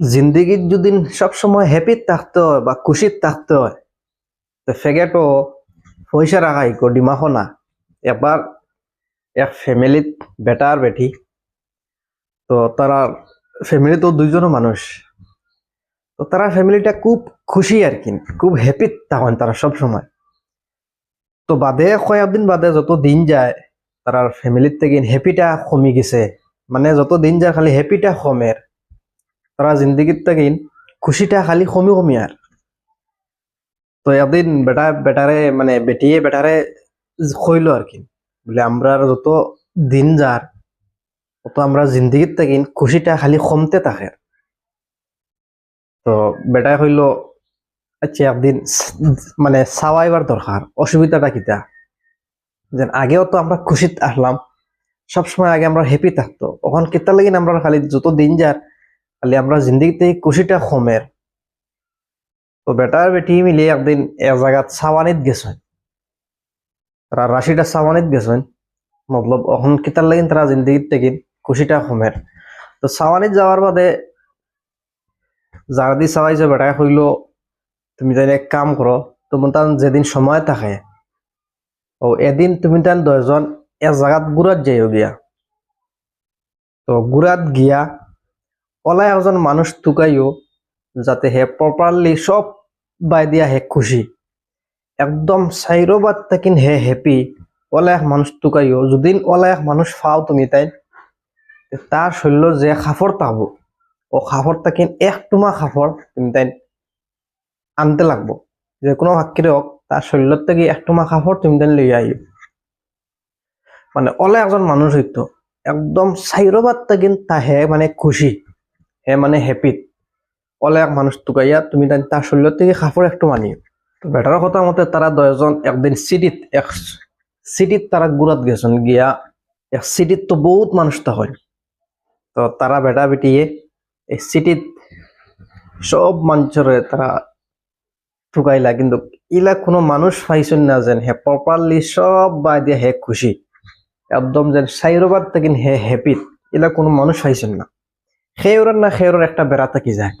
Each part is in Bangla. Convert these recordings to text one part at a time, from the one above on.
জিন্দগিত যদি সবসময় হ্যাপি থাকতে হয় বা খুশিত থাকতে হয়, তো ফেগেটো পয়সা রাখাই কো ডিমাখো না একবার এক ফ্যামিলিত বেটা আর বেটি। তো তারা ফ্যামিলি তো দুইজনও মানুষ তো তারা ফ্যামিলিটা খুব খুশি আর কি খুব হ্যাপি তখন তারা সব সময়। তো বাদে কয়েকদিন বাদে যত দিন যায় তারা ফ্যামিলির থেকে হ্যাপিটা কমি গেছে। মানে যত দিন যায় খালি হ্যাপিটা কমের তারা জিন্দগির থেকে খুশিটা খালি কমি কমি আর তো একদিন বেটা বেটারে মানে বেটিয়ে বেটারে কইলো আর কি, বলে আমরা যত দিন যার তত আমরা জিন্দগির থেকে খুশিটা খালি কমতে থাকে। তো বেটায় কইল আচ্ছা একদিন মানে সাওয়াইবার দরকার অসুবিধাটা কিতা যেন আগেও তো আমরা খুশিত আসলাম সবসময় আগে আমরা হ্যাপি থাকতো ওখান কেতা লাগিন আমরা খালি যত দিন যার খালি আমরা জিন্দগিতে খুশিটা কমের তো বেটার বেটি মিলে একদিন এক জায়গাত সাওয়ানিত গেছেন তারা রাশিটা সাওয়ানিত গেছেন মতলব অখন কিতার লাগিন তারা জিন্দগিত থেকে খুশিটা কমের তো সাওয়ানিত যাওয়ার বাদে যারা দি সাওয়াইছে বেটায় কইল, তুমি তাই এক কাম করো তোমার তান যেদিন সময় থাকে ও এদিন তুমি তান দশজন এক জায়গাত গুড়াত যাইও গিয়া। তো গুড়াত গিয়া ওলাই এজন মানুষ তুকাইও যাতে হে প্রপারলি সব বাই দিয়া হে খুশি। একদম সাইরোবাদ থাকিন হে হ্যাপি এক মানুষ তুকাইও যদি এক মানুষ ফাও তুমি তাই তার শৈল্য যে খাফর তাব ও খাফর থাকিন এক টুমা খাফর তুমি তাই আনতে লাগবো। যে কোনো ভাক্কিরে হোক তার শরীরের থেকে এক টুমা খাফর তুমি তাই লইয়া আইও মানে ওলা একজন মানুষ হইতো একদম সাইরোবাদ থাকিন তাহে মানে খুশি। হে মানে হ্যাপিত ওলা এক মানুষ তুকাইয়া তুমি তার শরীরের থেকে খাফর একটু মানিও তো বেটার কথা মতে তারা দশজন একদিন সিটিত এক সিটিত তারা গুড়াত গেছেন গিয়া এক সিটিত তো বহুত মানুষ তা হয়। তো তারা বেটা বেটিয়ে এই সিটিত সব মানুষের তারা ঠুকাইলা কিন্তু ইলা কোনো মানুষ পাইছেন না যেন হে প্রপারলি সব বাই দিয়ে হে খুশি। একদম যেন সাইরবাদ থেকে হে হ্যাপিত ইলা কোনো মানুষ পাইছেন না। খেয়রের না খেয়রের একটা বেড়া থাকি যায়।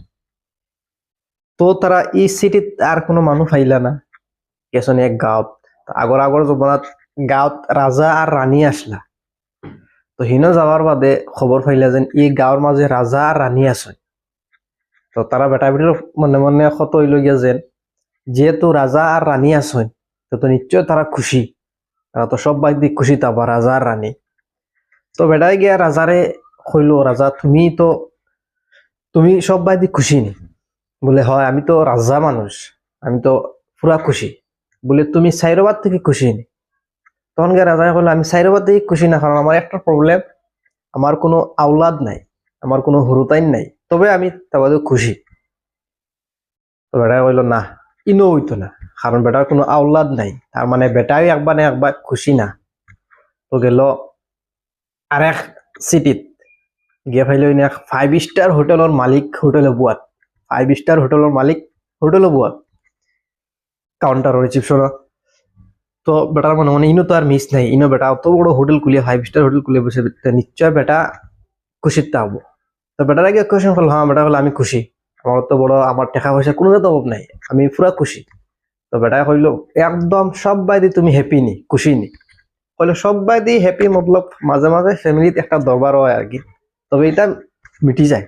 তো তারা এই সিটিত আর কোনো মানুষ পাইলা না। গেছন এক গাঁৱত, আগৰ আগৰ জমানাত গাঁৱত ৰাজা আৰু ৰাণী আসলা তো হিনো যাওয়ার বাদে খবর পাইলা যেন এই গাঁৱৰ মাঝে রাজা আর রানী আছে। তো তারা বেটা বেটির মনে মনে কত হইল গিয়া যেন, যেহেতু রাজা আর রানী আছেন তো তো নিশ্চয় তারা খুশি। তারা তো সব বাইক দিক খুশি তাবা রাজা আর রানী তো বেটাই গিয়া রাজারে কইল রাজা, তুমি তো, তুমি সব বাইক দিক খুশি নি। বলে, হয়, আমি তো রাজা মানুষ, আমি তো পুরা খুশি। বলে, তুমি সাইরবাদ থেকে খুশি নি? তখন গিয়ে রাজা কইলো আমি সাইরবাদ থেকে খুশি না, কারণ আমার একটা প্রবলেম আমার কোনো আওলাদ নাই, আমার কোনো হুরুতাইন নাই, তবে আমি তাবাদে খুশি। তো বেটা কইলো না, ইনো হইতো না, কারণ বেটার কোনো আওলাদ নাই, তার মানে বেটাই একবার না একবার খুশি না। তো গেল আর এক সিটিত। গিয়ে ফাইল ফাইভ স্টার হোটেলের মালিক হোটেলে বুয়াত ফাইভ স্টার হোটেলের মালিক হোটেলে বুয়াত কাউন্টার রিসিপশন তো বেটার মনে মনে ইনো তো আর মিস নাই। ইনো বেটা অত বড় হোটেল খুলিয়ে ফাইভ স্টার হোটেল খুলিয়ে বসে নিশ্চয় বেটা খুশিতে হব। তো বেটার আগে কোয়েশন করল হ্যাঁ বেটা বলে আমি খুশি। আমার তো বড় আমার টাকা পয়সা কোনো তো অভাব নাই। আমি পুরা খুশি। তো বেটা কইলো, একদম সব বাইদি তুমি হ্যাপি নি, খুশি নি? কইলো সব বাইদি হ্যাপি মতলব মাঝে মাঝে ফ্যামিলিতে একটা দরবার হয় আর কি? তবে এটা মিটি যায়।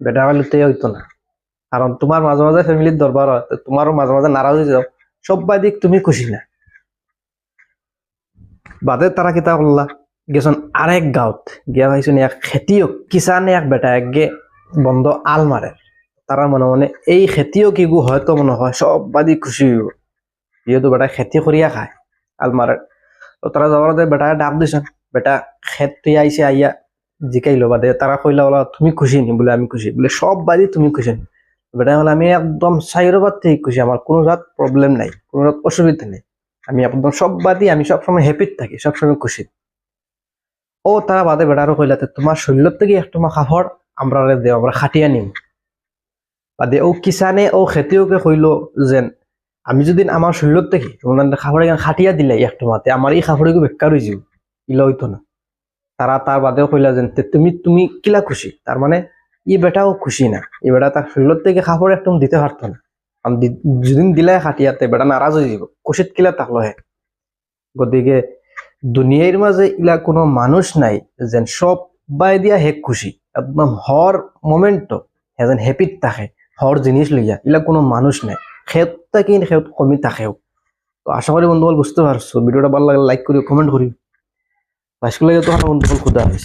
বেটা তে হইতো না। কারণ তোমার মাঝে মাঝে ফ্যামিলির দরবার হয় তোমারও মাঝে মাঝে নারাজ হয়ে যাও। সব বাইদিক তুমি খুশি না। বাদে তারা কিতা করলা, গেছন আরেক গাঁৱত। গিয়া ভাইছুন এক খেতিয়ক কিষানে এক বেটা এক গে বন্ধ আল মারে তারা মনে মনে এই খেতিও কি ইগু হয়তো মনে হয়, সব খুশি হইব। যেহেতু বেটা খেতি করিয়া খায়, আল মারে তো তারা যাওয়ার বেটা ডাক দিছেন বেটা খেত আইসে আইয়া। জিকাইলো বাদে তারা কইলা বলা তুমি খুশি নি? বলে, আমি খুশি। বলে, সব বাদি তুমি খুশি নি। বেটা আমি একদম সাইরবাদ থেকে খুশি, আমার কোনো জাত প্রবলেম নাই, কোনো জাত অসুবিধা নেই। আমি একদম সব বাদি, আমি সবসময় হ্যাপিত থাকি, সবসময় খুশি। ও, তারা বাদে বেড়ারও কইলাতে তোমার শরীরের থেকে একটু খাফর আমরা দেও, আমরা খাটিয়া নিম। বাদে, ও কিষানে, ও খেতিওকে কইল যেন, আমি যদি আমার শরীরের থেকে তোমার খাফড়ে খাটিয়া দিলে একটু মাতে আমার এই খাফড়িকে বেকার হয়ে যাব ইলা হইতো না। তারা তার বাদেও কইলা যেন তুমি তুমি কিলা খুশি? তার মানে ই বেটাও খুশি না। ই বেটা তার শরীরের থেকে কাপড় একদম দিতে পারতো না। যেদিন দিলাই খাটিয়াতে বেটা নারাজ হয়ে যাব। খুশিত কিলা থাকল হে গতিকে দুনিয়ার মাঝে ইলা কোনো মানুষ নাই যেন সব বাই দিয়া হেক খুশি। একদম হর মোমেন্ট যেন হ্যাপিত থাকে হর জিনিস লইয়া ইলা কোনো মানুষ নাই। খেত থাকি খেত কমি থাকেও। তো আশা করি বন্ধুবল বুঝতে পারছ। ভিডিওটা ভালো লাগলে লাইক করি কমেন্ট করি বাইস্কুল লাগে তো বন্ধুবল খুদা হাফিজ